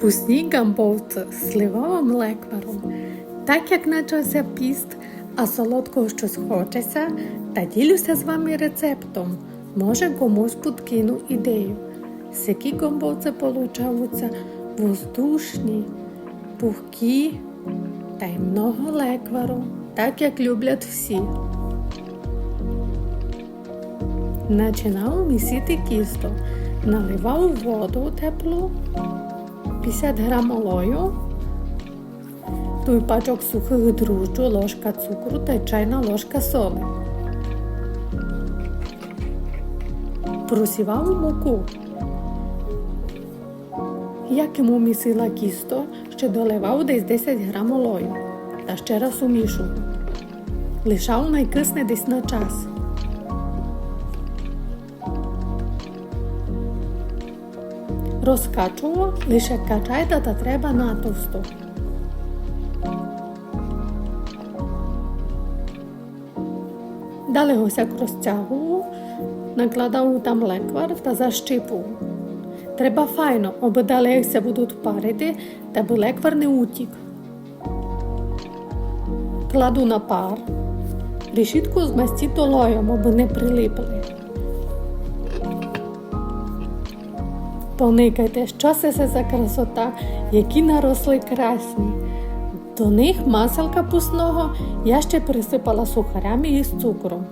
Вкусні гамбовці з сливовим лекваром. Так як почався піст, а солодкого щось хочеться, та ділюся з вами рецептом. Може комусь подкину ідею. Сякі гамбовці получаються воздушні, пухкі та й много леквару, так як люблять всі. Починав місити кісто, наливав воду теплу, 50 грам олою, той пачок сухих дрожджу, ложка цукру та чайна ложка соли. Просівав муку. Як йому місила кісто, ще доливав десь 10 грам олою та ще раз умішував. Лишав найкисне десь на час. Розкачував, лише качайте та треба натовсто. Далі госяк розтягував, накладав там леквар та защипував. Треба файно, аби далі будуть парити, та би леквар не утік. Кладу на пар, решітку змастіть олоєм, аби не прилипли. Поникайте, що це за красота, які наросли красні. До них масел капусного я ще присипала сухарями із цукром.